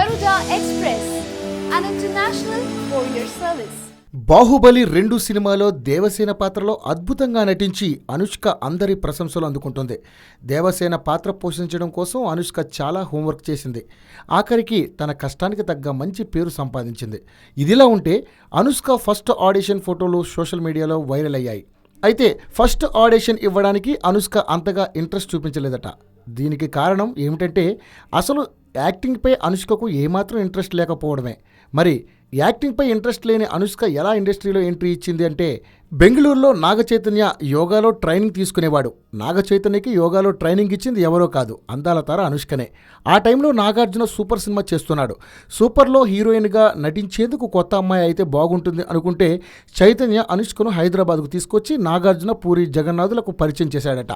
India express and international courier service Baahubali రెండు సినిమాలో దేవసేన పాత్రలో అద్భుతంగా నటించి అనుష్క అందరి ప్రశంసలు అందుకుంటుంది. దేవసేన పాత్ర పోషించడం కోసం అనుష్క చాలా హోంవర్క్ చేసింది. ఆఖరికి తన కష్టానికి తగ్గ మంచి పేరు సంపాదించింది. ఇదిలా ఉంటే అనుష్క ఫస్ట్ ఆడిషన్ ఫోటోలు సోషల్ మీడియాలో వైరల్ అయ్యాయి. అయితే ఫస్ట్ ఆడిషన్ ఇవ్వడానికి అనుష్క అంతగా ఇంట్రెస్ట్ చూపించలేదట. దీనికి కారణం ఏమిటంటే అసలు యాక్టింగ్పై అనుష్కకు ఏమాత్రం ఇంట్రెస్ట్ లేకపోవడమే. మరి యాక్టింగ్పై ఇంట్రెస్ట్ లేని అనుష్క ఎలా ఇండస్ట్రీలో ఎంట్రీ ఇచ్చింది అంటే బెంగళూరులో నాగచైతన్య యోగాలో ట్రైనింగ్ తీసుకునేవాడు. నాగ చైతన్యకి యోగాలో ట్రైనింగ్ ఇచ్చింది ఎవరో కాదు అందాల తార అనుష్కనే. ఆ టైంలో నాగార్జున సూపర్ సినిమా చేస్తున్నాడు. సూపర్లో హీరోయిన్గా నటించేందుకు కొత్త అమ్మాయి అయితే బాగుంటుంది అనుకుంటే చైతన్య అనుష్కను హైదరాబాద్కు తీసుకొచ్చి నాగార్జున పూరి జగన్నాథులకు పరిచయం చేశాడట.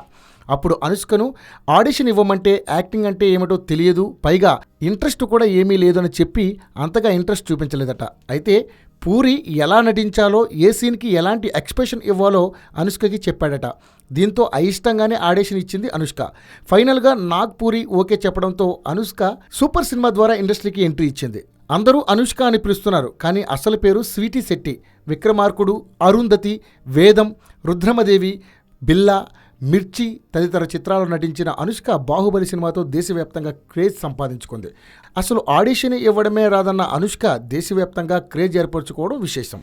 అప్పుడు అనుష్కను ఆడిషన్ ఇవ్వమంటే యాక్టింగ్ అంటే ఏమిటో తెలియదు పైగా ఇంట్రెస్ట్ కూడా ఏమీ లేదని చెప్పి అంతగా ఇంట్రెస్ట్ చూపించలేదట. అయితే పూరి ఎలా నటించాలో ఏ సీన్కి ఎలాంటి ఎక్స్ప్రెషన్ ఇవ్వాలో అనుష్కకి చెప్పాడట. దీంతో అయిష్టంగానే ఆడేషన్ ఇచ్చింది అనుష్క. ఫైనల్గా నాగ్ పూరి ఓకే చెప్పడంతో అనుష్క సూపర్ సినిమా ద్వారా ఇండస్ట్రీకి ఎంట్రీ ఇచ్చింది. అందరూ అనుష్క అని పిలుస్తున్నారు కానీ అసలు పేరు స్వీటీ శెట్టి. విక్రమార్కుడు అరుంధతి వేదం రుద్రమదేవి బిల్లా మిర్చి తదితర చిత్రాల్లో నటించిన అనుష్క బాహుబలి సినిమాతో దేశవ్యాప్తంగా క్రేజ్ సంపాదించుకుంది. అసలు ఆడిషన్ ఇవ్వడమే రాదన్న అనుష్క దేశవ్యాప్తంగా క్రేజ్ ఏర్పరచుకోవడం విశేషం.